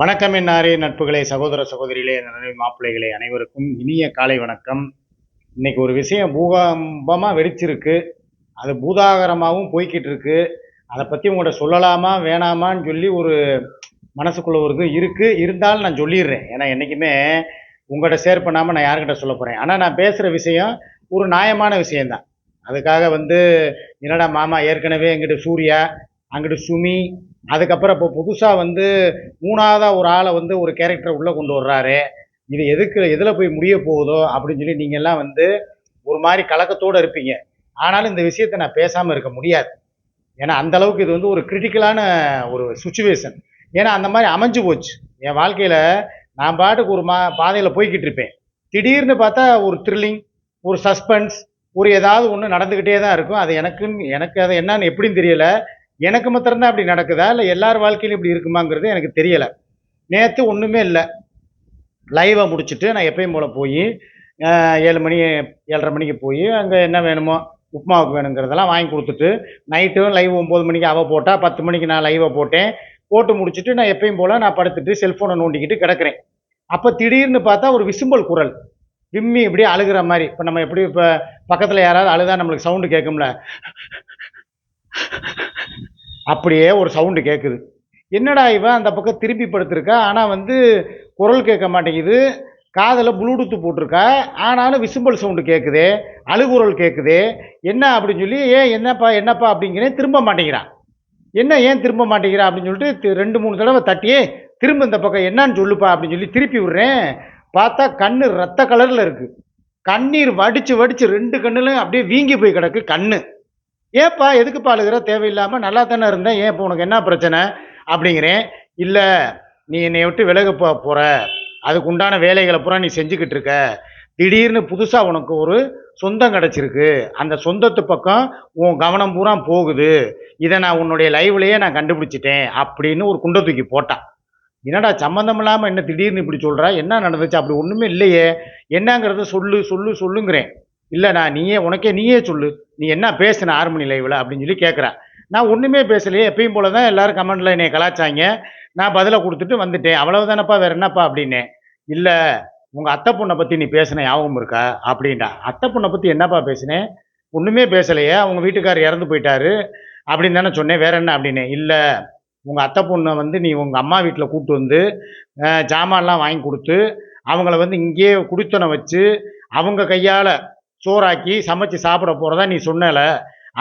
வணக்கம் என்னாரே நட்புகளே சகோதர சகோதரிகளே நன்றி மாப்பிள்ளைகளே அனைவருக்கும் இனிய காலை வணக்கம். இன்னைக்கு ஒரு விஷயம் பூகம்பமாக வெடிச்சிருக்கு. அது பூதாகரமாகவும் போய்கிட்டு இருக்கு அதை பற்றி உங்கள்கிட்ட சொல்லலாமா வேணாமான்னு சொல்லி ஒரு மனசுக்குள்ள ஒரு இது இருக்குது இருந்தாலும் நான் சொல்லிடுறேன். ஏன்னா என்றைக்குமே உங்கள்கிட்ட ஷேர் பண்ணாமல் நான் யார்கிட்ட சொல்ல போகிறேன் ஆனால் நான் பேசுகிற விஷயம் ஒரு நியாயமான விஷயந்தான் அதுக்காக வந்து என்னடா மாமா ஏற்கனவே எங்கிட்ட சூர்யா அங்கிட்டு சுமி அதுக்கப்புறம் இப்போ புதுசாக வந்து மூணாவதாக ஒரு ஆளை வந்து ஒரு கேரக்டரை உள்ளே கொண்டு வர்றாரு. இது எதுக்கு எதில் போய் முடிய போகுதோ அப்படின்னு சொல்லி நீங்கள்லாம் வந்து ஒரு மாதிரி கலக்கத்தோடு இருப்பீங்க. ஆனாலும் இந்த விஷயத்தை நான் பேசாமல் இருக்க முடியாது. ஏன்னா அந்த அளவுக்கு இது வந்து ஒரு கிரிட்டிக்கலான ஒரு சுச்சுவேஷன் ஏன்னா அந்த மாதிரி அமைஞ்சு போச்சு. என் வாழ்க்கையில் நான் பாட்டுக்கு ஒரு மா பாதையில் போய்கிட்டு இருப்பேன். திடீர்னு பார்த்தா ஒரு த்ரில்லிங் ஒரு சஸ்பென்ஸ் ஒரு ஏதாவது ஒன்று நடந்துக்கிட்டே தான் இருக்கும். அது எனக்குன்னு எனக்கு அது என்னன்னு எப்படின்னு தெரியலை. எனக்கு மாத்திரம்தான் அப்படி நடக்குதா? இல்லை எல்லார் வாழ்க்கையிலும் இப்படி இருக்குமாங்கிறது எனக்கு தெரியலை. நேற்று ஒன்றுமே இல்லை. லைவை முடிச்சுட்டு நான் எப்பயும் போல் போய் ஏழு மணி ஏழரை மணிக்கு போய் அங்கே என்ன வேணுமோ உப்புமாவுக்கு வேணுங்கிறதெல்லாம் வாங்கி கொடுத்துட்டு நைட்டும் லைவ் ஒம்பது மணிக்கு அவள் போட்டால் பத்து மணிக்கு நான் லைவை போட்டேன். போட்டு முடிச்சுட்டு நான் எப்பயும் போல் நான் படுத்துட்டு செல்ஃபோனை நோண்டிக்கிட்டு கிடக்கிறேன். அப்போ திடீர்னு பார்த்தா ஒரு விசும்பல் குரல். விம்மி இப்படியே அழுகிற மாதிரி. இப்போ நம்ம எப்படி இப்போ பக்கத்தில் யாராவது அழுதா நம்மளுக்கு சவுண்டு கேட்கும்ல அப்படியே ஒரு சவுண்டு கேட்குது என்னடா இவன் அந்த பக்கம் திருப்பி படுத்திருக்கா? ஆனால் வந்து குரல் கேட்க மாட்டேங்குது. காதில் ப்ளூடூத்து போட்டிருக்கா? ஆனாலும் விசும்பல் சவுண்டு கேட்குது அழுகுரல் கேட்குது என்ன அப்படின்னு சொல்லி ஏன் என்னப்பா என்னப்பா? அப்படிங்கிறேன். திரும்ப மாட்டேங்கிறான். என்ன ஏன் திரும்ப மாட்டேங்கிறா? அப்படின்னு சொல்லிட்டு ரெண்டு மூணு தடவை தட்டியே திரும்ப இந்த பக்கம் என்னன்னு சொல்லுப்பா அப்படின்னு சொல்லி திருப்பி விடுறேன். பார்த்தா கண்ணு ரத்த கலரில் இருக்குது கண்ணீர் வடித்து வடித்து ரெண்டு கண்ணுலையும் அப்படியே வீங்கி போய் கிடக்கு கண்ணு. ஏப்பா எதுக்குப்பா அழுகிற? தேவையில்லாமல் நல்லா தானே இருந்தேன். ஏன் இப்போ உனக்கு என்ன பிரச்சனை? அப்படிங்கிறேன். இல்லை நீ என்னை விட்டு விலக போ போகிற அதுக்கு உண்டான வேலைகளை பூரா நீ செஞ்சுக்கிட்டு இருக்க. திடீர்னு புதுசாக உனக்கு ஒரு சொந்தம் கிடச்சிருக்கு. அந்த சொந்தத்து பக்கம் உன் கவனம் பூரா போகுது. இதை நான் உன்னுடைய லைவ்லேயே நான் கண்டுபிடிச்சிட்டேன் அப்படின்னு ஒரு குண்டை தூக்கி போட்டான் என்னடா சம்மந்தம் இல்லாமல் என்ன திடீர்னு இப்படி சொல்கிறா என்ன நடந்துச்சு? அப்படி ஒன்றுமே இல்லையே. என்னங்கிறத சொல்லு சொல்லு சொல்லுங்கிறேன். இல்லை நான் நீயே உனக்கே நீயே சொல்லு. நீ என்ன பேசுன ஆறு மணி லைவில் அப்படின்னு சொல்லி கேட்குறா நான் ஒன்றுமே பேசலையே எப்பயும் போல தான் எல்லோரும் கமெண்ட்டில் என்னை கலாச்சாங்க. நான் பதிலை கொடுத்துட்டு வந்துட்டேன். அவ்வளவுதானப்பா வேற என்னப்பா அப்படின்னே. இல்லை உங்கள் அத்தை பொண்ணை பற்றி நீ பேசின ஞாபகம் இருக்கா? அப்படின்டா அத்தை பொண்ணை பற்றி என்னப்பா பேசினேன் ஒன்றுமே பேசலையே. அவங்க வீட்டுக்காரர் இறந்து போயிட்டாரு. அப்படின்னு தானே சொன்னேன். வேற என்ன அப்படின்னு. இல்லை உங்கள் அத்தை பொண்ணை வந்து நீ உங்கள் அம்மா வீட்டில் கூப்பிட்டு வந்து ஜாமான்லாம் வாங்கி கொடுத்து அவங்கள வந்து இங்கேயே குடித்தனை வச்சு அவங்க கையால் சோறாக்கி சமைச்சு சாப்பிட போகிறதா நீ சொன்னல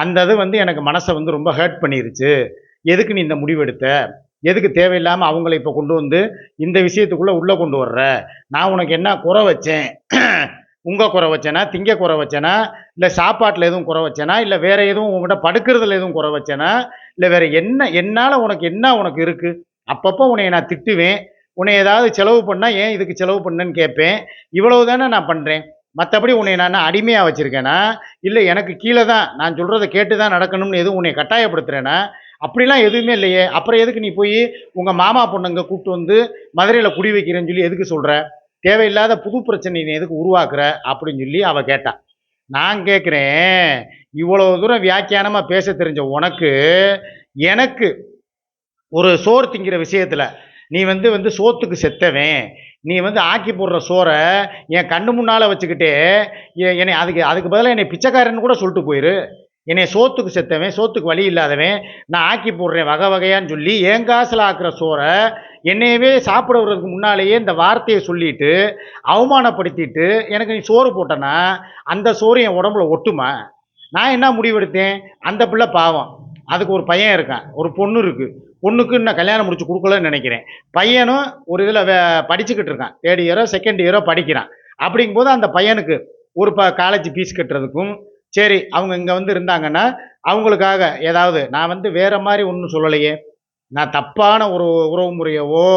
அந்த இது வந்து எனக்கு மனசை வந்து ரொம்ப ஹர்ட் பண்ணிருச்சு. எதுக்கு நீ இந்த முடிவெடுத்த? எதுக்கு தேவையில்லாமல் அவங்கள இப்போ கொண்டு வந்து இந்த விஷயத்துக்குள்ளே உள்ளே கொண்டு வர்ற? நான் உனக்கு என்ன குறை வச்சேன்? உங்கள் குறை வச்சேனா திங்க குறை வச்சேனா இல்லை சாப்பாட்டில் எதுவும் குறை வச்சேனா இல்லை வேறு எதுவும் உங்கள்கிட்ட படுக்கிறதுல எதுவும் குறை வச்சேனா இல்லை வேறு என்ன என்னால் உனக்கு என்ன உனக்கு இருக்குது அப்பப்போ உன்னை நான் திட்டுவேன். உன்னை ஏதாவது செலவு பண்ணால் ஏன் இதுக்கு செலவு பண்ணேன்னு கேட்பேன். இவ்வளவு தானே நான் பண்ணுறேன் மற்றபடி உன்னை நான் அடிமையாக வச்சுருக்கேனா? இல்லை எனக்கு கீழே தான் நான் சொல்கிறத கேட்டு தான் நடக்கணும்னு எதுவும் உன்னை கட்டாயப்படுத்துகிறேனா அப்படிலாம் எதுவுமே இல்லையே. அப்புறம் எதுக்கு நீ போய் உங்கள் மாமா பொண்ணுங்க கூப்பிட்டு வந்து மதுரையில் குடி வைக்கிறேன்னு சொல்லி எதுக்கு சொல்கிற தேவையில்லாத புது பிரச்சனை நீ எதுக்கு உருவாக்குற? அப்படின்னு சொல்லி அவள் கேட்டா. நான் கேட்குறேன் இவ்வளோ தூரம் வியாக்கியானமாக பேச தெரிஞ்ச உனக்கு எனக்கு ஒரு சோறு திங்கிற விஷயத்தில் நீ வந்து வந்து சோத்துக்கு செத்தவன். நீ வந்து ஆக்கி போடுற சோறை என் கண்ணு முன்னால் வச்சுக்கிட்டே என்னை அதுக்கு அதுக்கு பதிலாக என்னை பிச்சைக்காரன்னு கூட சொல்லிட்டு போயிரு. என்னை சோத்துக்கு செத்தவன் சோத்துக்கு வழி இல்லாதவன் நான் ஆக்கி போடுறேன் வகை வகையான்னு சொல்லி என் காசில் ஆக்குற சோறை என்னையவே சாப்பிட வர்றதுக்கு முன்னாலேயே இந்த வார்த்தையை சொல்லிட்டு அவமானப்படுத்திட்டு எனக்கு நீ சோறு போட்டனா அந்த சோறு என் உடம்புல ஒட்டுமா? நான் என்ன முடிவெடுத்தேன்? அந்த பிள்ளை பாவம். அதுக்கு ஒரு பையன் இருக்கான். ஒரு பொண்ணு இருக்குது பொண்ணுக்கு நான் கல்யாணம் முடிச்சு கொடுக்கலன்னு நினைக்கிறேன். பையனும் ஒரு இதில் படிச்சுக்கிட்டு இருக்கான். தேர்ட் இயரோ செகண்ட் இயரோ படிக்கிறான். அப்படிங்கும்போது அந்த பையனுக்கு ஒரு ப காலேஜ் ஃபீஸ் கட்டுறதுக்கும் சரி அவங்க இங்கே வந்து இருந்தாங்கன்னா அவங்களுக்காக ஏதாவது நான் வந்து வேற மாதிரி ஒன்றும் சொல்லலையே. நான் தப்பான ஒரு உறவு முறையவோ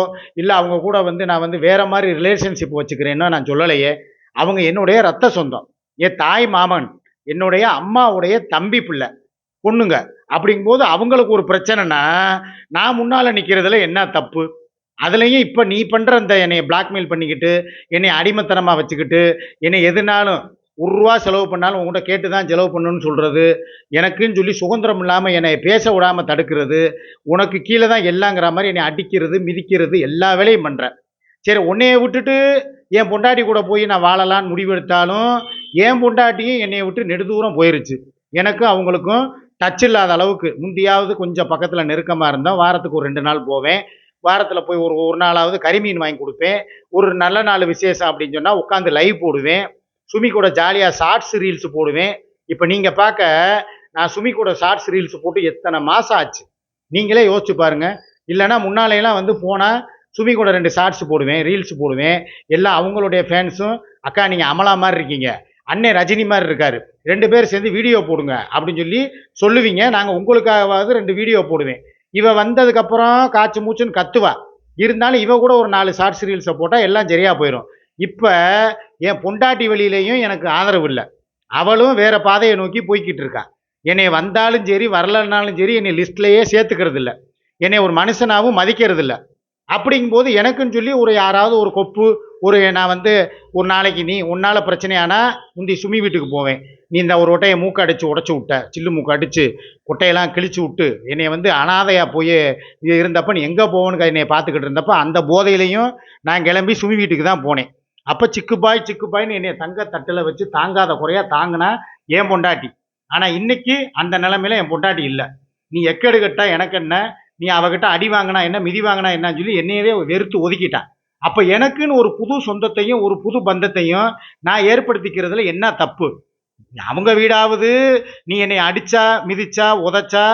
இல்லை அவங்க கூட வந்து நான் வந்து வேற மாதிரி ரிலேஷன்ஷிப் வச்சுக்கிறேன்னோ நான் சொல்லலையே. அவங்க என்னுடைய ரத்த சொந்தம். என் தாய் மாமன் என்னுடைய அம்மாவுடைய தம்பி பிள்ளை பொண்ணுங்க அப்படிங்கும்போது அவங்களுக்கு ஒரு பிரச்சனைனா நான் முன்னால் நிற்கிறதுல என்ன தப்பு? அதுலேயும் இப்போ நீ பண்ணுற அந்த என்னை பிளாக்மெயில் பண்ணிக்கிட்டு என்னை அடிமைத்தனமாக வச்சுக்கிட்டு என்னை எதுனாலும் ஒரு ரூபா செலவு பண்ணாலும் உங்கள்கிட்ட கேட்டு தான் செலவு பண்ணணும்னு சொல்கிறது எனக்குன்னு சொல்லி சுதந்திரம் இல்லாமல் என்னை பேச விடாமல் தடுக்கிறது உனக்கு கீழே தான் எல்லாங்கிற மாதிரி என்னை அடிக்கிறது மிதிக்கிறது எல்லா வேலையும் பண்ணுறேன் சரி உன்னைய விட்டுட்டு என் பொண்டாட்டி கூட போய் நான் வாழலான்னு முடிவெடுத்தாலும் என் பொண்டாட்டியும் என்னை விட்டு நெடுதூரம் போயிருச்சு. எனக்கும் அவங்களுக்கும் டச் இல்லாத அளவுக்கு முந்தியாவது கொஞ்சம் பக்கத்தில் நெருக்கமாக இருந்தோம் வாரத்துக்கு ஒரு ரெண்டு நாள் போவேன். வாரத்தில் போய் ஒரு ஒரு நாளாவது கறிமீன் வாங்கி கொடுப்பேன். ஒரு நல்ல நாள் விசேஷம் அப்படின்னு சொன்னால் உட்காந்து லைவ் போடுவேன். சுமி கூட ஜாலியாக ஷார்ட்ஸ் ரீல்ஸ் போடுவேன். இப்போ நீங்கள் பார்க்க நான் சுமி கூட ஷார்ட்ஸ் ரீல்ஸ் போட்டு எத்தனை மாதம் ஆச்சு? நீங்களே யோசிச்சு பாருங்கள் இல்லைன்னா முன்னாலையெல்லாம் வந்து போனால் சுமி கூட ரெண்டு ஷார்ட்ஸ் போடுவேன் ரீல்ஸ் போடுவேன். எல்லாம் அவங்களுடைய ஃபேன்ஸும் அக்கா நீங்கள் அமலா மாதிரி இருக்கீங்க. அண்ணே ரஜினி மாதிரி இருக்காரு. ரெண்டு பேர் சேர்ந்து வீடியோ போடுங்க அப்படின்னு சொல்லி சொல்லுவீங்க. நாங்கள் உங்களுக்காகவாவது ரெண்டு வீடியோ போடுவேன். இவ வந்ததுக்கப்புறம் காய்ச்சி மூச்சுன்னு கத்துவா. இருந்தாலும் இவ கூட ஒரு நாலு ஷார்ட்ஸ் ரீல்ஸை போட்டால் எல்லாம் சரியாக போயிடும் இப்போ என் பொண்டாட்டி வழியிலையும் எனக்கு ஆதரவு இல்லை. அவளும் வேற பாதையை நோக்கி போய்கிட்டு இருக்கா. என்னை வந்தாலும் சரி வரலனாலும் சரி என்னை லிஸ்ட்லேயே சேர்த்துக்கிறது இல்லை. என்னை ஒரு மனுஷனாகவும் மதிக்கிறது இல்லை. அப்படிங்கும்போது எனக்குன்னு சொல்லி ஒரு யாராவது ஒரு கொப்பு ஒரு நான் வந்து ஒரு நாளைக்கு நீ உன்னால் பிரச்சனையானா முந்தி சுமி வீட்டுக்கு போவேன். நீ இந்த ஒரு ஒட்டையை மூக்கு அடித்து உடச்சி விட்ட சில்லு மூக்கு அடித்து கொட்டையெல்லாம் கிழிச்சு விட்டு என்னை வந்து அனாதையாக போய் இருந்தப்போ நீ எங்கே போகணுங்க என்னை பார்த்துக்கிட்டு இருந்தப்போ அந்த போதையிலையும் நான் கிளம்பி சுமி வீட்டுக்கு தான் போனேன். அப்போ சிக்குப்பாய் சிக்குப்பாய்னு என்னை தங்க தட்டில் வச்சு தாங்காத குறையாக தாங்கினா என் பொண்டாட்டி. ஆனால் இன்னைக்கு அந்த நிலமையில என் பொண்டாட்டி இல்லை. நீ எக்கெடு எனக்கு என்ன? நீ அவகிட்ட அடி வாங்கினா என்ன மிதி வாங்கினா என்னன்னு சொல்லி என்னையவே வெறுத்து ஒதுக்கிட்டான். அப்போ எனக்குன்னு ஒரு புது சொந்தத்தையும் ஒரு புது பந்தத்தையும் நான் ஏற்படுத்திக்கிறதுல என்ன தப்பு? அவங்க வீடாவது நீ என்னை அடிச்சா மிதிச்சா உதைச்சா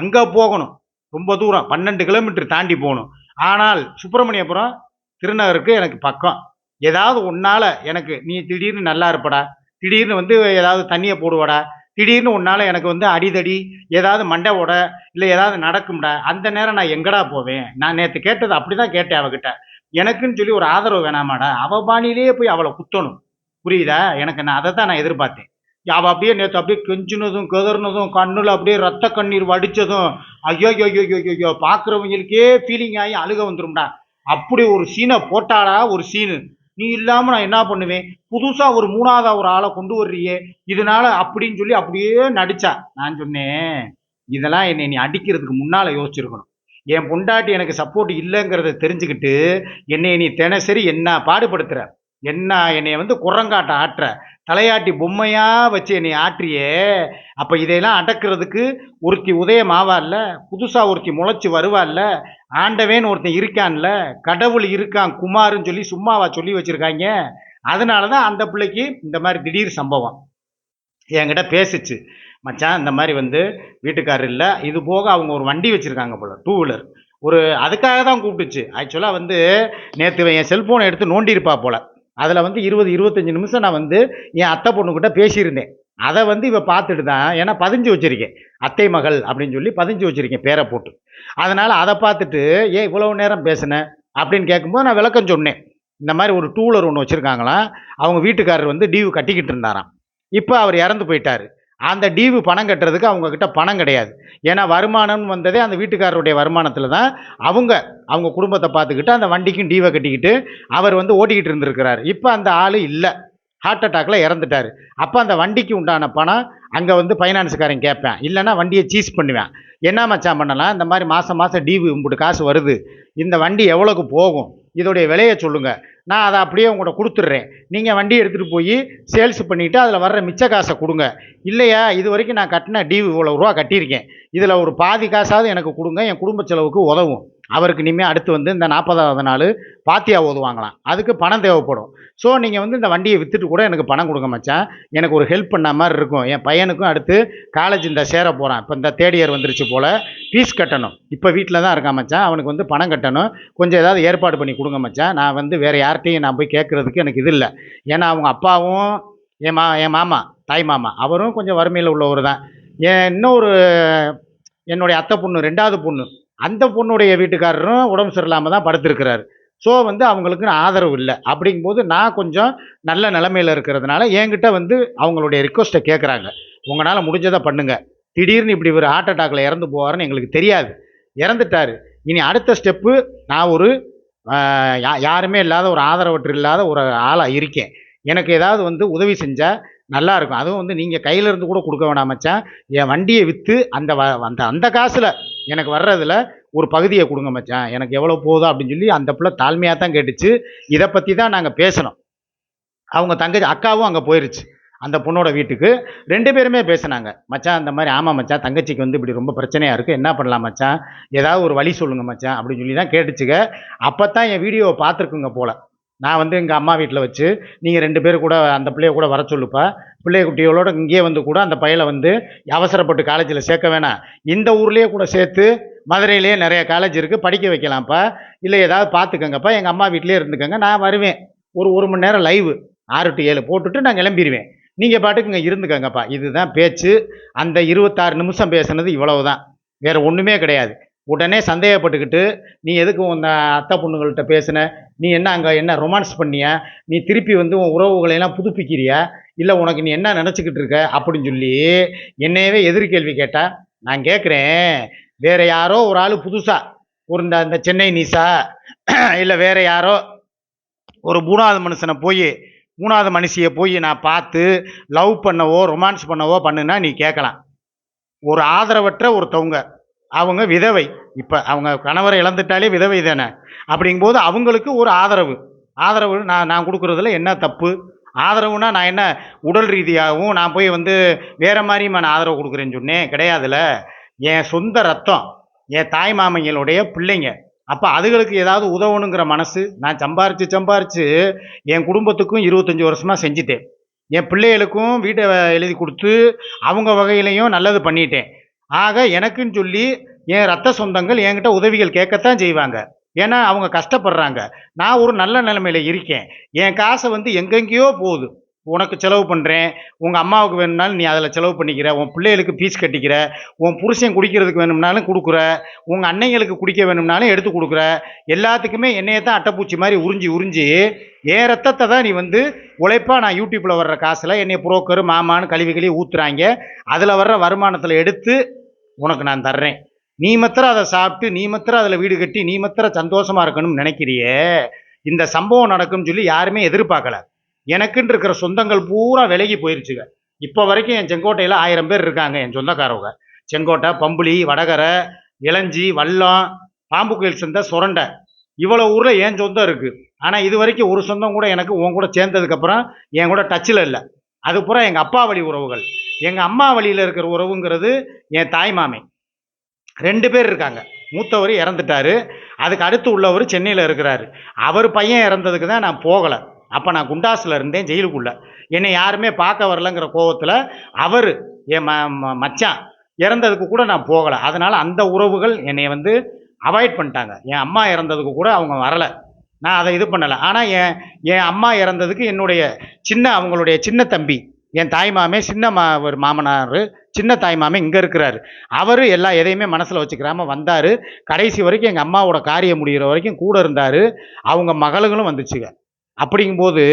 அங்கே போகணும். ரொம்ப தூரம் பன்னெண்டு கிலோமீட்டர் தாண்டி போகணும். ஆனால் சுப்பிரமணியபுரம் திருநகருக்கு எனக்கு பக்கம். ஏதாவது உன்னால் எனக்கு நீ திடீர்னு நல்லா இருப்படா. திடீர்னு வந்து ஏதாவது தண்ணியை போடுவடா. திடீர்னு உன்னால் எனக்கு வந்து அடிதடி ஏதாவது மண்டை ஓட இல்லை ஏதாவது நடக்கும்டா. அந்த நேரம் நான் எங்கடா போவேன்? நான் நேற்று கேட்டது அப்படிதான் கேட்டேன் அவகிட்ட. எனக்குன்னு சொல்லி ஒரு ஆதரவு வேணாமாடா. அவ பாணியிலேயே போய் அவளை குத்தணும். புரியுதா? எனக்கு நான் அதை தான் நான் எதிர்பார்த்தேன். அவள் அப்படியே நேற்று அப்படியே கெஞ்சினதும் கதறினதும் கண்ணில் அப்படியே ரத்த கண்ணீர் வடித்ததும் ஐயோ ஐயோ ஐயோ ஐயோ பார்க்குறவங்களுக்கே ஃபீலிங் ஆகி அழுக வந்துரும்டா. அப்படி ஒரு சீனை போட்டாடா ஒரு சீனு நீ இல்லாமல் நான் என்ன பண்ணுவேன்? புதுசாக ஒரு மூணாவதா ஒரு ஆளை கொண்டு வர்றியே இதனால அப்படின்னு சொல்லி அப்படியே நடிச்சா. நான் சொன்னேன் இதெல்லாம் என்னை நீ அடிக்கிறதுக்கு முன்னால் யோசிச்சிருக்கணும். என் பொண்டாட்டி எனக்கு சப்போர்ட் இல்லைங்கிறத தெரிஞ்சுக்கிட்டு என்னை நீ தினசரி என்ன பாடுபடுத்துற? என்ன என்னை வந்து குரங்காட்ட ஆட்டுற? தலையாட்டி பொம்மையாக வச்சு என்னை ஆற்றியே அப்போ இதையெல்லாம் அடக்கிறதுக்கு ஒருத்தி உதயம் ஆவால்ல புதுசாக ஒருத்தி முளைச்சி வருவால்ல ஆண்டவேன்னு ஒருத்தன் இருக்கான்ல? கடவுள் இருக்கான் குமாருன்னு சொல்லி சும்மாவா சொல்லி வச்சுருக்காங்க. அதனால தான் அந்த பிள்ளைக்கு இந்த மாதிரி திடீர் சம்பவம். என்கிட்ட பேசிச்சு. மச்சான் இந்த மாதிரி வந்து வீட்டுக்காரர் இல்லை. இது போக அவங்க ஒரு வண்டி வச்சுருக்காங்க போல் டூ வீலர் ஒரு அதுக்காக தான் கூப்பிட்டுச்சு. ஆக்சுவலாக வந்து நேற்று என் செல்ஃபோனை எடுத்து நோண்டியிருப்பா போல். அதில் வந்து இருபது இருபத்தஞ்சி நிமிஷம் நான் வந்து என் அத்தை பொண்ணுக்கிட்ட பேசியிருந்தேன். அதை வந்து இவ பார்த்துட்டு தான் ஏன்னா பதிஞ்சு வச்சுருக்கேன். அத்தை மகள் அப்படின்னு சொல்லி பதிஞ்சு வச்சுருக்கேன் பேரை போட்டு. அதனால் அதை பார்த்துட்டு ஏன் இவ்வளவு நேரம் பேசினேன் அப்படின்னு கேட்கும்போது நான் விளக்கம் சொன்னேன். இந்த மாதிரி ஒரு டூலர் ஒன்று வச்சுருக்காங்களாம். அவங்க வீட்டுக்காரர் வந்து டியூ கட்டிக்கிட்டு இருந்தாராம். இப்போ அவர் இறந்து போயிட்டார். அந்த டியூ பணம் கட்டுறதுக்கு அவங்கக்கிட்ட பணம் கிடையாது. ஏன்னா வருமானம் வந்ததே அந்த வீட்டுக்காரருடைய வருமானத்தில் தான் அவங்க அவங்க குடும்பத்தை பார்த்துக்கிட்டு அந்த வண்டிக்கும் டியூவை கட்டிக்கிட்டு அவர் வந்து ஓட்டிக்கிட்டு இருந்திருக்கிறார். இப்போ அந்த ஆள் இல்லை. ஹார்ட் அட்டாக்ல இறந்துட்டார். அப்போ அந்த வண்டிக்கு உண்டான பணம் அங்கே வந்து ஃபைனான்ஸுக்காரன் கேட்பேன். இல்லைன்னா வண்டியை சீஸ் பண்ணுவேன். என்ன மச்சான் பண்ணலாம்? இந்த மாதிரி மாதம் மாதம் டிவி உங்கள்கிட்ட காசு வருது. இந்த வண்டி எவ்வளோக்கு போகும்? இதோடைய விலையை சொல்லுங்கள் நான் அதை அப்படியே உங்கள்கிட்ட கொடுத்துட்றேன். நீங்கள் வண்டி எடுத்துகிட்டு போய் சேல்ஸ் பண்ணிவிட்டு அதில் வர்ற மிச்ச காசை கொடுங்க. இல்லையா இது வரைக்கும் நான் கட்டின டிவி இவ்வளோ ரூபா கட்டியிருக்கேன். இதில் ஒரு பாதி காசாவது எனக்கு கொடுங்க என் குடும்ப செலவுக்கு உதவும். அவருக்கு இனிமேல் அடுத்து வந்து இந்த நாற்பதாவது நாள் பாத்தியா ஓதுவாங்களாம். அதுக்கு பணம் தேவைப்படும். ஸோ நீங்கள் வந்து இந்த வண்டியை விற்றுட்டு கூட எனக்கு பணம் கொடுங்க மச்சான். எனக்கு ஒரு ஹெல்ப் பண்ண மாதிரி இருக்கும். என் பையனுக்கும் அடுத்து காலேஜ் இந்த சேர போகிறான் இப்போ இந்த தேர்ட் இயர் வந்துருச்சு போல் ஃபீஸ் கட்டணும். இப்போ வீட்டில் தான் இருக்கான் மச்சான். அவனுக்கு வந்து பணம் கட்டணும். கொஞ்சம் ஏதாவது ஏற்பாடு பண்ணி கொடுங்க மச்சான். நான் வந்து வேறு யார்கிட்டையும் நான் போய் கேட்குறதுக்கு எனக்கு இது இல்லை. ஏன்னா அவங்க அப்பாவும் என் மா என் மாமா தாய் மாமா அவரும் கொஞ்சம் வறுமையில் உள்ளவர் தான். என் இன்னொரு என்னுடைய அத்தை பொண்ணு ரெண்டாவது பொண்ணு அந்த பொண்ணுடைய வீட்டுக்காரரும் உடம்பு சரியில்லாமல் தான் படுத்திருக்கிறாரு. ஸோ வந்து அவங்களுக்கு ஆதரவு இல்லை. அப்படிங்கும்போது நான் கொஞ்சம் நல்ல நிலமையில இருக்கிறதுனால என்கிட்ட வந்து அவங்களுடைய ரிக்வஸ்ட்டை கேட்குறாங்க உங்களால் முடிஞ்சதை பண்ணுங்கள் திடீர்னு இப்படி ஒரு ஹார்ட் அட்டாக்ல இறந்து போவார்னு எங்களுக்கு தெரியாது. இறந்துட்டாரு. இனி அடுத்த ஸ்டெப்பு நான் ஒரு யா- யாருமே இல்லாத ஒரு ஆதரவற்று இல்லாத ஒரு ஆளாக இருக்கேன். எனக்கு ஏதாவது வந்து உதவி செஞ்சால் நல்லா இருக்கும். அதுவும் வந்து நீங்கள் கையில் இருந்து கூட கொடுக்க வேணாம் மச்சான். என் வண்டியை விற்று அந்த வ அந்த அந்த காசில் எனக்கு வர்றதுல ஒரு பகுதியை கொடுங்க மச்சான். எனக்கு எவ்வளோ போதும் அப்படின்னு சொல்லி அந்த பிள்ளை தாழ்மையாக தான் கேட்டுச்சு. இதை பற்றி தான் நாங்கள் பேசணும். அவங்க தங்கச்சி அக்காவும் அங்கே போயிருச்சு. அந்த பொண்ணோட வீட்டுக்கு. ரெண்டு பேருமே பேசுனாங்க. மச்சான் அந்த மாதிரி ஆமாம் மச்சான் தங்கச்சிக்கு வந்து இப்படி ரொம்ப பிரச்சனையாக இருக்குது என்ன பண்ணலாம் மச்சான்? ஏதாவது ஒரு வழி சொல்லுங்கள் மச்சான் அப்படின்னு சொல்லி தான் கேட்டுச்சுங்க. அப்போ தான் என் வீடியோவை பார்த்துருக்குங்க போல். நான் வந்து எங்கள் அம்மா வீட்டில் வச்சு நீங்கள் ரெண்டு பேர் கூட அந்த பிள்ளைய கூட வர சொல்லுப்பா. பிள்ளைய குட்டிகளோட இங்கேயே வந்து கூட அந்த பையலை வந்து அவசரப்பட்டு காலேஜில் சேர்க்க வேணாம். இந்த ஊர்லேயே கூட சேர்த்து மதுரையிலேயே நிறைய காலேஜ் இருக்குது படிக்க வைக்கலாம்ப்பா. இல்லை ஏதாவது பார்த்துக்கங்கப்பா எங்கள் அம்மா வீட்டிலே இருந்துக்கங்க நான் வருவேன். ஒரு ஒரு மணி நேரம் லைவு ஆறு டு ஏழு போட்டுட்டு நான் கிளம்பிடுவேன் நீங்கள் பாட்டுக்கு இங்கே இருந்துக்கங்கப்பா. இதுதான் பேச்சு. அந்த இருபத்தாறு நிமிஷம் பேசுனது இவ்வளவு தான் வேறு ஒன்றுமே கிடையாது. உடனே சந்தேகப்பட்டுக்கிட்டு நீ எதுக்கு உன் அத்தை பொண்ணுங்கள்கிட்ட பேசின? நீ என்ன அங்கே என்ன ரொமான்ஸ் பண்ணிய? நீ திருப்பி வந்து உன் உறவுகளை எல்லாம் புதுப்பிக்கிறியா? இல்லை உனக்கு நீ என்ன நினச்சிக்கிட்டு இருக்க? அப்படின்னு சொல்லி என்னையவே எதிர்கேள்வி கேட்டா நான் கேட்குறேன் வேற யாரோ ஒரு ஆள் புதுசாக ஒரு இந்த இந்த சென்னை நீசா இல்லை வேற யாரோ ஒரு மூணாவது மனுஷனை போய் மூணாவது மனுஷியை போய் நான் பார்த்து லவ் பண்ணவோ ரொமான்ஸ் பண்ணவோ பண்ணுன்னா நீ கேட்கலாம் ஒரு ஆதரவற்ற ஒருத்தவங்க. அவங்க விதவை. இப்போ அவங்க கணவரை இழந்துட்டாலே விதவை தானே? அப்படிங்கும்போது அவங்களுக்கு ஒரு ஆதரவு. ஆதரவு நான் நான் கொடுக்குறதுல என்ன தப்பு? ஆதரவுனா நான் என்ன உடல் ரீதியாகவும் நான் போய் வந்து வேறு மாதிரியுமா நான் ஆதரவு கொடுக்குறேன்னு சொன்னேன். கிடையாதுல. என் சொந்த ரத்தம் என் தாய் மாமங்களுடைய பிள்ளைங்க. அப்போ அதுகளுக்கு ஏதாவது உதவணுங்கிற மனசு நான் சம்பாரித்து சம்பாரித்து என் குடும்பத்துக்கும் இருபத்தஞ்சி வருஷமாக செஞ்சிட்டேன். என் பிள்ளைகளுக்கும் வீட்டை எழுதி கொடுத்து அவங்க வகையிலையும் நல்லது பண்ணிட்டேன். ஆக எனக்குன்னு சொல்லி என் ரத்த சொந்தங்கள் என்கிட்ட உதவிகள் கேட்கத்தான் செய்வாங்க. ஏன்னா அவங்க கஷ்டப்படுறாங்க. நான் ஒரு நல்ல நிலைமையில இருக்கேன். என் காசை வந்து எங்கெங்கேயோ போகுது. உனக்கு செலவு பண்ணுறேன் உங்கள் அம்மாவுக்கு வேணும்னாலும் நீ அதில் செலவு பண்ணிக்கிற. உன் பிள்ளைகளுக்கு ஃபீஸ் கட்டிக்கிற. உன் புருஷன் குடிக்கிறதுக்கு வேணும்னாலும் கொடுக்குற. உங்கள் அன்னைங்களுக்கு குடிக்க வேணும்னாலும் எடுத்து கொடுக்குற. எல்லாத்துக்குமே என்னையை தான் அட்டைப்பூச்சி மாதிரி உறிஞ்சி உறிஞ்சி என் ரத்தத்தை தான் நீ வந்து உழைப்பா நான் யூடியூப்பில் வர்ற காசில் என்னை புரோக்கர் மாமான்னு கழுவி கழுவி ஊற்றுறாங்க அதில் வர்ற வருமானத்தில் எடுத்து உனக்கு நான் தர்றேன். நீ மாத்திரம் அதை சாப்பிட்டு நீ மாத்திரம் அதில் வீடு கட்டி நீ மாத்திரம் சந்தோஷமாக இருக்கணும்னு நினைக்கிறியே? இந்த சம்பவம் நடக்கும்னு சொல்லி யாருமே எதிர்பார்க்கல. எனக்குன்னு இருக்கிற சொந்தங்கள் பூரா விலகி போயிருச்சுங்க. இப்போ வரைக்கும் என் செங்கோட்டையில் ஆயிரம் பேர் இருக்காங்க என் சொந்தக்காரவங்க. செங்கோட்டை பம்புளி வடகரை இளஞ்சி வல்லம் பாம்பு கோயில் சந்தை சுரண்டை. இவ்வளோ ஊரில் என் சொந்தம் இருக்குது ஆனால் இது வரைக்கும் ஒரு சொந்தம் கூட எனக்கு உன் கூட சேர்ந்ததுக்கப்புறம் என் கூட டச்சில் இல்லை. அது பூரா எங்கள் அப்பா வழி உறவுகள். எங்கள் அம்மா வழியில் இருக்கிற உறவுங்கிறது என் தாய் மாமே. ரெண்டு பேர் இருக்காங்க. மூத்தவர் இறந்துட்டாரு. அதுக்கு அடுத்து உள்ளவர் சென்னையில் இருக்கிறாரு. அவர் பையன் இறந்ததுக்கு தான் நான் போகலை. அப்போ நான் குண்டாஸில் இருந்தேன் ஜெயிலுக்குள்ளே. என்னை யாருமே பார்க்க வரலங்கிற கோவத்தில் அவர் என் ம ம- மச்சான் இறந்ததுக்கு கூட நான் போகலை. அதனால் அந்த உறவுகள் என்னை வந்து அவாய்ட் பண்ணிட்டாங்க. என் அம்மா இறந்ததுக்கு கூட அவங்க வரலை. நான் அதை இது பண்ணலை. ஆனால் என் என் அம்மா இறந்ததுக்கு என்னுடைய சின்ன அவங்களுடைய சின்ன தம்பி என் தாய் மாமே சின்ன மா ஒரு மாமனார் சின்ன தாய் மாமே இங்கே இருக்கிறாரு. அவர் எல்லா எதையுமே மனசில் வச்சுக்கிறாமல் வந்தார். கடைசி வரைக்கும் எங்கள் அம்மாவோட காரியம் முடிகிற வரைக்கும் கூட இருந்தார். அவங்க மகளுங்களும் வந்துச்சுங்க. அப்படிங்கும்போது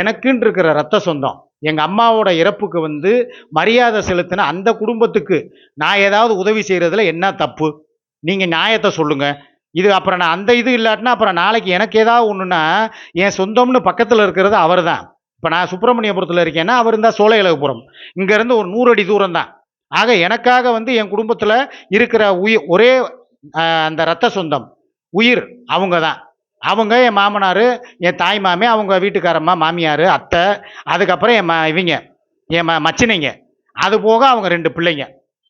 எனக்குன்னு இருக்கிற ரத்த சொந்தம். எங்கள் அம்மாவோட இறப்புக்கு வந்து மரியாதை செலுத்தின அந்த குடும்பத்துக்கு நான் ஏதாவது உதவி செய்கிறதுல என்ன தப்பு? நீங்கள் நியாயத்தை சொல்லுங்கள் இது அப்புறம் நான் அந்த இது இல்லாட்டினா அப்புறம் நாளைக்கு எனக்கு ஏதாவது ஒன்றுன்னா என் சொந்தம்னு பக்கத்தில் இருக்கிறது அவர் தான் இப்போ நான் சுப்பிரமணியபுரத்தில் இருக்கேன்னா அவர் இருந்தால் சோலையழகுபுரம். இங்கேருந்து ஒரு நூறு அடி தூரம் தான் ஆக எனக்காக வந்து என் குடும்பத்தில் இருக்கிற உயிர் ஒரே அந்த ரத்த சொந்தம் உயிர் அவங்க தான் அவங்க என் மாமனார் என் தாய் மாமே அவங்க வீட்டுக்காரம்மா மாமியார் அத்தை அதுக்கப்புறம் என் ம இவங்க என் ம மச்சினைங்க. அது போக அவங்க ரெண்டு பிள்ளைங்க.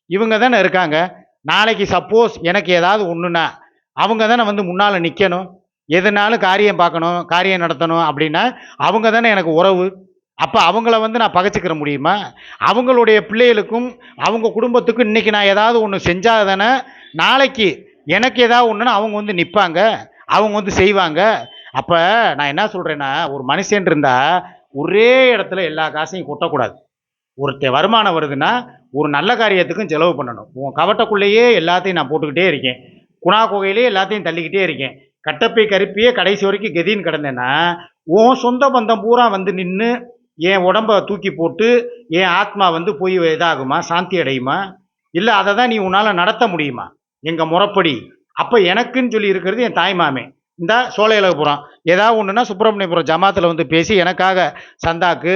இவங்க தானே இருக்காங்க. நாளைக்கு சப்போஸ் எனக்கு ஏதாவது ஒன்றுனா அவங்க தானே வந்து முன்னால் நிற்கணும் எதுனாலும் காரியம் பார்க்கணும் காரியம் நடத்தணும் அப்படின்னா அவங்க தானே எனக்கு உறவு. அப்போ அவங்கள வந்து நான் பகைச்சிக்கிற முடியுமா? அவங்களுடைய பிள்ளைகளுக்கும் அவங்க குடும்பத்துக்கும் இன்னைக்கு நான் ஏதாவது ஒன்று செஞ்சால் தானே நாளைக்கு எனக்கு ஏதாவது ஒன்றுனா அவங்க வந்து நிற்பாங்க அவங்க வந்து செய்வாங்க. அப்போ நான் என்ன சொல்கிறேன்னா ஒரு மனுஷன் இருந்தால் ஒரே இடத்துல எல்லா காசையும் கொட்டக்கூடாது. ஒருத்த வருமானம் வருதுன்னா ஒரு நல்ல காரியத்துக்கும் செலவு பண்ணணும். உன் கவட்டக்குள்ளேயே எல்லாத்தையும் நான் போட்டுக்கிட்டே இருக்கேன். குணா குகையிலே எல்லாத்தையும் தள்ளிக்கிட்டே இருக்கேன். கட்டப்பை கருப்பியே கடைசி வரைக்கும் கெதின்னு கிடந்தேன்னா உன் சொந்த பந்தம் பூரா வந்து நின்று என் உடம்ப தூக்கி போட்டு என் ஆத்மா வந்து போய் இதாகுமா? சாந்தி அடையுமா? இல்லை அதை தான் நீ உன்னால் நடத்த முடியுமா? எங்கள் முறைப்படி. அப்போ எனக்குன்னு சொல்லி இருக்கிறது என் தாய் மாமே. இந்த சோலையழகுபுரம் ஏதாவது ஒன்றுனா சுப்பிரமணியபுரம் ஜமாத்தில் வந்து பேசி எனக்காக சந்தாக்கு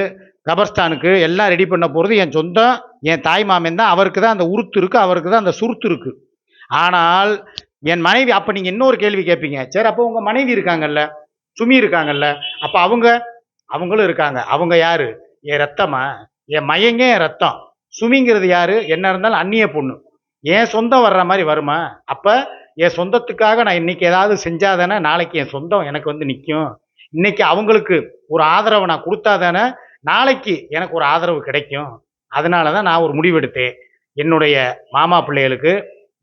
கபர்ஸ்தானுக்கு எல்லாம் ரெடி பண்ண போகிறது என் சொந்தம் என் தாய் மாமன் தான். அவருக்கு தான் அந்த உருத்து இருக்குது அவருக்கு தான் அந்த சுருத்து இருக்குது ஆனால் என் மனைவி அப்போ நீங்கள் இன்னொரு கேள்வி கேட்பீங்க சரி அப்போ உங்கள் மனைவி இருக்காங்கல்ல? சுமி இருக்காங்கல்ல? அப்போ அவங்க அவங்களும் இருக்காங்க. அவங்க யார்? என் ரத்தமா? என் மையங்க என் ரத்தம். சுமிங்கிறது யார்? என்ன இருந்தாலும் அந்நிய பொண்ணு. என் சொந்தம் வர்ற மாதிரி வருமா? அப்போ என் சொந்தத்துக்காக நான் இன்னைக்கு ஏதாவது செஞ்சாதானே நாளைக்கு என் சொந்தம் எனக்கு வந்து நிற்கும் இன்னைக்கு அவங்களுக்கு ஒரு ஆதரவை நான் கொடுத்தாதானே நாளைக்கு எனக்கு ஒரு ஆதரவு கிடைக்கும். அதனால தான் நான் ஒரு முடிவெடுத்தேன். என்னுடைய மாமா பிள்ளைகளுக்கு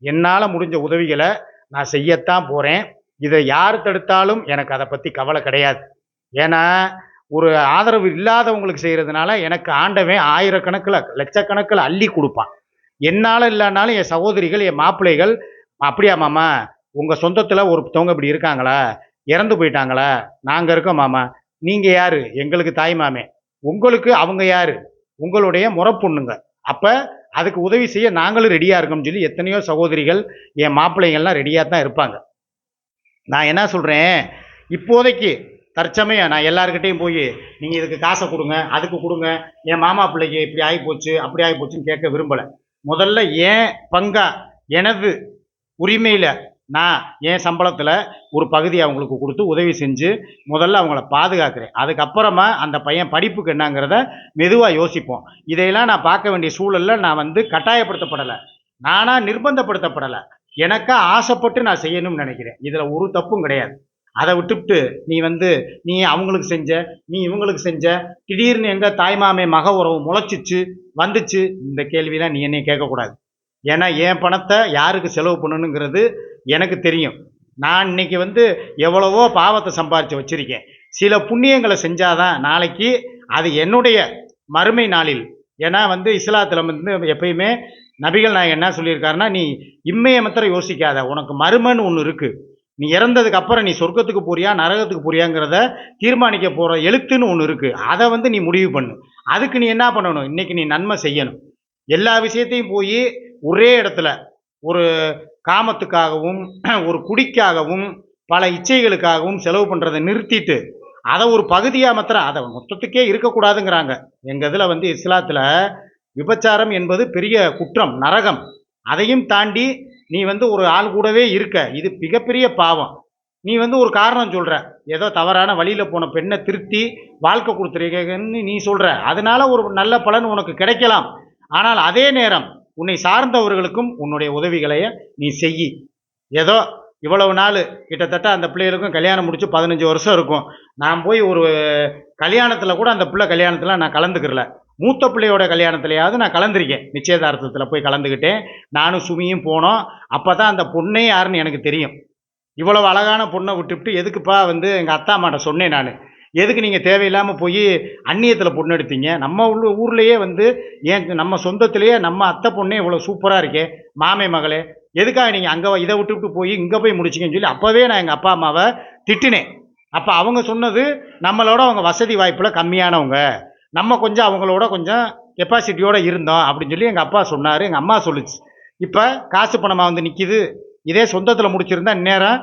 என்னால் முடிஞ்ச உதவிகளை நான் செய்யத்தான் போகிறேன் இதை யார் தடுத்தாலும் எனக்கு அதை பற்றி கவலை கிடையாது. ஏன்னா ஒரு ஆதரவு இல்லாதவங்களுக்கு செய்கிறதுனால எனக்கு ஆண்டவன் ஆயிரக்கணக்கில் லட்சக்கணக்கில் அள்ளி கொடுப்பான். என்னால் இல்லைனாலும் என் சகோதரிகள் என் மாப்பிள்ளைகள் அப்படியா மாமா? உங்கள் சொந்தத்தில் ஒருத்தவங்க இப்படி இருக்காங்களா? இறந்து போயிட்டாங்களா? நாங்கள் இருக்கோம் மாமா. நீங்கள் யார்? எங்களுக்கு தாய் மாமே. உங்களுக்கு அவங்க யார்? உங்களுடைய முறப்பொண்ணுங்க. அப்போ அதுக்கு உதவி செய்ய நாங்களும் ரெடியாக இருக்கோம்னு சொல்லி எத்தனையோ சகோதரிகள் என் மாப்பிள்ளைங்கள்லாம் ரெடியாக தான் இருப்பாங்க. நான் என்ன சொல்கிறேன் இப்போதைக்கு தற்சமயம் நான் எல்லாருக்கிட்டையும் போய் நீங்கள் இதுக்கு காசை கொடுங்க அதுக்கு கொடுங்க. என் மாமா பிள்ளைக்கு இப்படி ஆகி போச்சு அப்படி ஆகி போச்சுன்னு கேட்க விரும்பலை. முதல்ல ஏன் பங்கா எனது உரிமையில் நான் என் சம்பளத்தில் ஒரு பகுதியை அவங்களுக்கு கொடுத்து உதவி செஞ்சு முதல்ல அவங்கள பாதுகாக்கிறேன். அதுக்கப்புறமா அந்த பையன் படிப்புக்கு என்னங்கிறத மெதுவாக யோசிப்போம். இதையெல்லாம் நான் பார்க்க வேண்டிய சூழலில் நான் வந்து கட்டாயப்படுத்தப்படலை. நானாக நிர்பந்தப்படுத்தப்படலை. எனக்கா ஆசைப்பட்டு நான் செய்யணும்னு நினைக்கிறேன். இதில் ஒரு தப்பும் கிடையாது. அதை விட்டுவிட்டு நீ வந்து நீ அவங்களுக்கு செஞ்ச நீ இவங்களுக்கு செஞ்ச திடீர்னு எங்கள் தாய்மாமே மக உறவு முளைச்சிச்சு வந்துச்சு இந்த கேள்விலாம் நீ என்னையும் கேட்கக்கூடாது. ஏன்னா என் பணத்தை யாருக்கு செலவு பண்ணணுங்கிறது எனக்கு தெரியும். நான் இன்னைக்கு வந்து எவ்வளவோ பாவத்தை சம்பாரித்து வச்சுருக்கேன். சில புண்ணியங்களை செஞ்சாதான் நாளைக்கு அது என்னுடைய மறுமை நாளில். ஏன்னா வந்து இஸ்லாத்தில் வந்து எப்பயுமே நபிகள் நான் என்ன சொல்லியிருக்காருன்னா நீ இம்மையை மாத்திரம் யோசிக்காத. உனக்கு மருமன்னு ஒன்று இருக்குது நீ இறந்ததுக்கு அப்புறம் நீ சொர்க்கத்துக்கு போறியா நரகத்துக்கு போறியாங்கிறத தீர்மானிக்க போகிற எழுத்துன்னு ஒன்று இருக்குது அதை வந்து நீ முடிவு பண்ணு. அதுக்கு நீ என்ன பண்ணணும்? இன்றைக்கி நீ நன்மை செய்யணும். எல்லா விஷயத்தையும் போய் ஒரே இடத்துல ஒரு காமத்துக்காகவும் ஒரு குடிக்காகவும் பல இச்சைகளுக்காகவும் செலவு பண்ணுறதை நிறுத்திட்டு அதை ஒரு பகுதியாக மாத்திரம் அதை மொத்தத்துக்கே இருக்கக்கூடாதுங்கிறாங்க. எங்கள் இதில் வந்து இஸ்லாத்தில் விபச்சாரம் என்பது பெரிய குற்றம் நரகம். அதையும் தாண்டி நீ வந்து ஒரு ஆள் கூடவே இருக்க இது மிகப்பெரிய பாவம். நீ வந்து ஒரு காரணம் சொல்கிற ஏதோ தவறான வழியில் போன பெண்ணை திருத்தி வாழ்க்கை கொடுத்துருக்கன்னு நீ சொல்கிற அதனால ஒரு நல்ல பலன் உனக்கு கிடைக்கலாம். ஆனால் அதே நேரம் உன்னை சார்ந்தவர்களுக்கும் உன்னுடைய உதவிகளைய நீ செய் ஏதோ இவ்வளவு நாள் கிட்டத்தட்ட அந்த பிள்ளைகளுக்கும் கல்யாணம் முடிச்சு பதினஞ்சு வருஷம் இருக்கும். நான் போய் ஒரு கல்யாணத்தில் கூட அந்த பிள்ளை கல்யாணத்தில் நான் கலந்துக்கிறல. மூத்த பிள்ளையோட கல்யாணத்துலையாவது நான் கலந்துருக்கேன். நிச்சயதார்த்தத்தில் போய் கலந்துக்கிட்டேன். நானும் சுமியும் போனோம். அப்போ தான் அந்த பொண்ணே யாருன்னு எனக்கு தெரியும். இவ்வளவு அழகான பொண்ணை விட்டுவிட்டு எதுக்குப்பா வந்து எங்கள் அத்தா அம்மாட்ட சொன்னேன் நான். எதுக்கு நீங்கள் தேவையில்லாமல் போய் அந்நியத்தில் பொண்ணு எடுத்தீங்க? நம்ம உள்ள ஊர்லேயே வந்து ஏன் நம்ம சொந்தத்திலேயே நம்ம அத்தை பொண்ணே இவ்வளோ சூப்பராக இருக்கே மாமே மகளே எதுக்காக நீங்கள் அங்கே இதை விட்டுவிட்டு போய் இங்கே போய் முடிச்சிங்கன்னு சொல்லி அப்போவே நான் எங்கள் அப்பா அம்மாவை திட்டினேன். அப்போ அவங்க சொன்னது நம்மளோட அவங்க வசதி வாய்ப்பில் கம்மியானவங்க. நம்ம கொஞ்சம் அவங்களோட கொஞ்சம் கெப்பாசிட்டியோடு இருந்தோம் அப்படின்னு சொல்லி எங்கள் அப்பா சொன்னார். எங்கள் அம்மா சொல்லுச்சு. இப்போ காசு பணமாக வந்து நிற்கிது இதே சொந்தத்தில் முடிச்சிருந்தா இந்நேரம்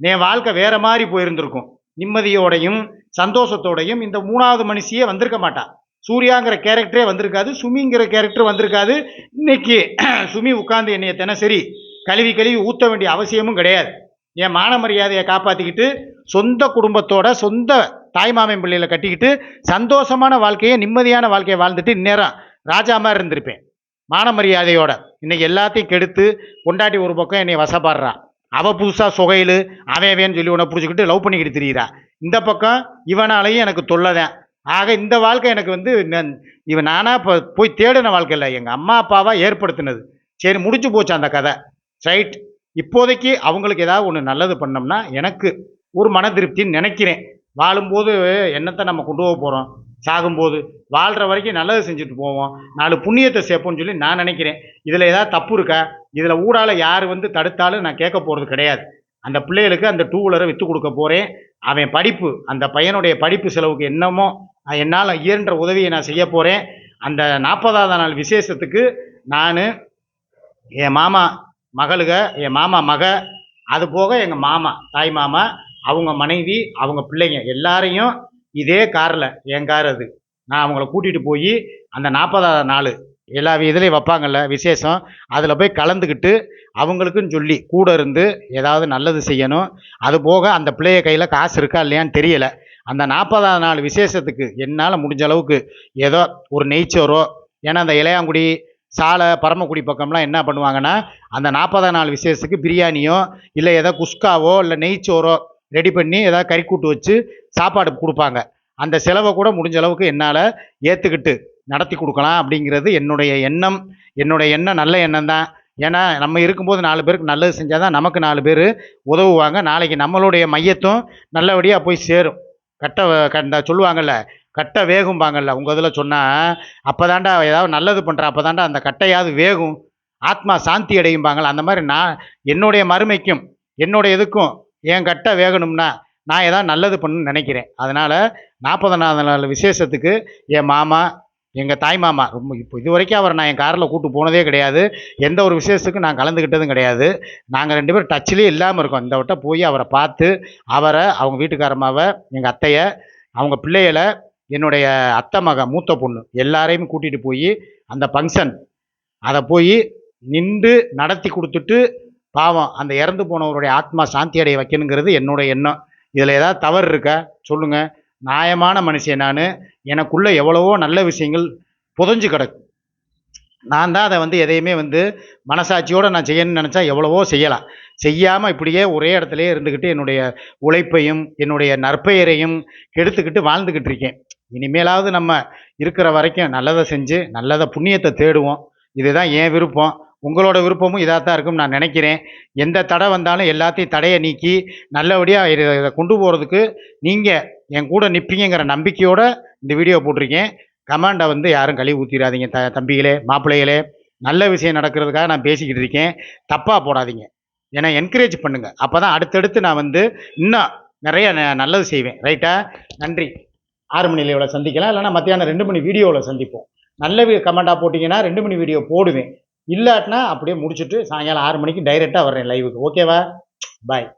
என் வாழ்க்கை வேறு மாதிரி போயிருந்திருக்கும். நிம்மதியோடையும் சந்தோஷத்தோடையும் இந்த மூணாவது மனுஷியே வந்திருக்க மாட்டா. சூர்யாங்கிற கேரக்டரே வந்திருக்காது சுமிங்கிற கேரக்டர் வந்திருக்காது. இன்னைக்கு சுமி உட்கார்ந்து என்னைய தினசரி கழுவி கழுவி ஊற்ற வேண்டிய அவசியமும் கிடையாது. என் மான மரியாதையை காப்பாற்றிக்கிட்டு சொந்த குடும்பத்தோட சொந்த தாய்மாமன் பிள்ளையில் கட்டிக்கிட்டு சந்தோஷமான வாழ்க்கையை நிம்மதியான வாழ்க்கையை வாழ்ந்துட்டு இந்நேரம் ராஜா மாதிரி இருந்திருப்பேன். மான மரியாதையோட இன்னைக்கு எல்லாத்தையும் கெடுத்து கொண்டாட்டி ஒரு பக்கம் என்னை வசப்படுறான் அவ புதுசாக சுகையில் அவையவேன்னு சொல்லி உன்னை பிடிச்சிக்கிட்டு லவ் பண்ணிக்கிட்டு திரியிறா. இந்த பக்கம் இவனாலையும் எனக்கு தொல்லைதான். ஆக இந்த வாழ்க்கை எனக்கு வந்து இவன் நானாக இப்போ போய் தேடின வாழ்க்கை இல்லை. எங்கள் அம்மா அப்பாவாக ஏற்படுத்தினது. சரி முடிச்சு போச்சு அந்த கதை. ரைட் இப்போதைக்கு அவங்களுக்கு ஏதாவது ஒன்று நல்லது பண்ணோம்னா எனக்கு ஒரு மன திருப்தின்னு நினைக்கிறேன். வாழும்போது என்னத்தை நம்ம கொண்டு போக போகிறோம் சாகும்போது. வாழ்கிற வரைக்கும் நல்லது செஞ்சுட்டு போவோம். நாலு புண்ணியத்தை சேர்ப்போம்னு சொல்லி நான் நினைக்கிறேன். இதில் ஏதாவது தப்பு இருக்கா? இதில் ஊடால யார் வந்து தடுத்தாலும் நான் கேட்க போகிறது கிடையாது. அந்த பிள்ளைகளுக்கு அந்த டூ வீலரை விற்று கொடுக்க போகிறேன் அவன் படிப்பு அந்த பையனுடைய படிப்பு செலவுக்கு என்னமோ என்னால் இயன்ற உதவியை நான் செய்ய போகிறேன் அந்த நாற்பதாவது நாள் விசேஷத்துக்கு நான் என் மாமா மகளுக என் மாமா மக அது போக எங்கள் மாமா தாய் மாமா அவங்க மனைவி அவங்க பிள்ளைங்க எல்லாரையும் இதே காரில் என் கார் அது. நான் அவங்கள கூட்டிகிட்டு போய் அந்த நாற்பதாவது நாள் எல்லா இதுலேயும் வைப்பாங்கல்ல விசேஷம். அதில் போய் கலந்துக்கிட்டு அவங்களுக்குன்னு சொல்லி கூட இருந்து ஏதாவது நல்லது செய்யணும். அது போக அந்த பிள்ளைய கையில் காசு இருக்கா இல்லையான்னு தெரியலை. அந்த நாற்பதாவது நாள் விசேஷத்துக்கு என்னால் முடிஞ்ச அளவுக்கு ஏதோ ஒரு நெய்ச்சோரோ ஏன்னா அந்த இளையாங்குடி சாலை பரமக்குடி பக்கம்லாம் என்ன பண்ணுவாங்கன்னா அந்த நாற்பதாம் நாள் விசேஷத்துக்கு பிரியாணியோ இல்லை ஏதோ குஸ்காவோ இல்லை நெய்ச்சோறோ ரெடி பண்ணி ஏதாவது கறிக்கூட்டு வச்சு சாப்பாடு கொடுப்பாங்க. அந்த செலவை கூட முடிஞ்ச அளவுக்கு என்னால் ஏற்றுக்கிட்டு நடத்தி கொடுக்கலாம் அப்படிங்கிறது என்னுடைய எண்ணம். என்னுடைய எண்ணம் நல்ல எண்ணம் தான். ஏன்னா நம்ம இருக்கும்போது நாலு பேருக்கு நல்லது செஞ்சால் தான் நமக்கு நாலு பேர் உதவுவாங்க. நாளைக்கு நம்மளுடைய மையத்தும் நல்லபடியாக போய் சேரும். கட்ட க- இந்த கட்டை வேகும்பாங்கல்ல உங்கள் இதில் சொன்னால் அப்போ தாண்டா ஏதாவது நல்லது பண்ணுற அப்போ தாண்டா அந்த கட்டையாவது வேகும். ஆத்மா சாந்தி அடையும்பாங்கள அந்த மாதிரி நான் என்னுடைய மறுமைக்கும் என்னுடைய இதுக்கும் என் கட்டை வேகணும்னா நான் ஏதாவது நல்லது பண்ணணும்னு நினைக்கிறேன். அதனால் நாற்பதாம் நாள் விசேஷத்துக்கு என் மாமா எங்கள் தாய் மாமா ரொம்ப இப்போ இது வரைக்கும் அவரை நான் என் காரில் கூட்டு போனதே கிடையாது. எந்த ஒரு விசேஷத்துக்கும் நான் கலந்துக்கிட்டதும் கிடையாது. நாங்கள் ரெண்டு பேரும் டச்சிலே இல்லாமல் இருக்கோம். இந்த வட்டம் போய் அவரை பார்த்து அவரை அவங்க வீட்டுக்காரமாவை எங்கள் அத்தையை அவங்க பிள்ளைகளை என்னுடைய அத்தை மகன் மூத்த பொண்ணு எல்லாரையும் கூட்டிகிட்டு போய் அந்த ஃபங்க்ஷன் அதை போய் நின்று நடத்தி கொடுத்துட்டு பாவம் அந்த இறந்து போனவருடைய ஆத்மா சாந்தி அடைய வைக்கணுங்கிறது என்னோட எண்ணம். இதில் ஏதாவது தவறு இருக்கா? சொல்லுங்கள் நியாயமான மனுஷன் நான். எனக்குள்ளே எவ்வளவோ நல்ல விஷயங்கள் புதஞ்சு கிடக்கு. நான் தான் அதை வந்து எதையுமே வந்து மனசாட்சியோடு நான் செய்யணும்னு நினச்சா எவ்வளவோ செய்யலாம். செய்யாமல் இப்படியே ஒரே இடத்துலையே இருந்துக்கிட்டு என்னுடைய உழைப்பையும் என்னுடைய நற்பெயரையும் கெடுத்துக்கிட்டு வாழ்ந்துக்கிட்டு இருக்கேன். இனிமேலாவது நம்ம இருக்கிற வரைக்கும் நல்லதை செஞ்சு நல்லதை புண்ணியத்தை தேடுவோம். இதுதான் என் விருப்பம். உங்களோட விருப்பமும் இதாக தான் இருக்கும்னு நான் நினைக்கிறேன். எந்த தடை வந்தாலும் எல்லாத்தையும் தடையை நீக்கி நல்லபடியாக இதை இதை கொண்டு போகிறதுக்கு நீங்கள் என் கூட நிற்பீங்கிற நம்பிக்கையோடு இந்த வீடியோ போட்டிருக்கேன். கமாண்டை வந்து யாரும் கழுவி ஊற்றிடாதீங்க த தம்பிகளே மாப்பிள்ளைகளே. நல்ல விஷயம் நடக்கிறதுக்காக நான் பேசிக்கிட்டு இருக்கேன். தப்பாக போடாதீங்க. ஏன்னா என்கரேஜ் பண்ணுங்கள் அப்போ தான் அடுத்தடுத்து நான் வந்து இன்னும் நிறைய ந- நல்லது செய்வேன். ரைட்டா நன்றி. ஆறு மணி இவ்வளோ சந்திக்கலாம். இல்லைன்னா மத்தியானம் ரெண்டு மணி வீடியோவில் சந்திப்போம். நல்ல கமெண்டாக போட்டிங்கன்னா ரெண்டு மணி வீடியோ போடுவேன். இல்லாட்டினா அப்படியே முடிச்சுட்டு சாயங்காலம் ஆறு மணிக்கு டைரெக்டாக வர்றேன் லைவுக்கு ஓகேவா பாய்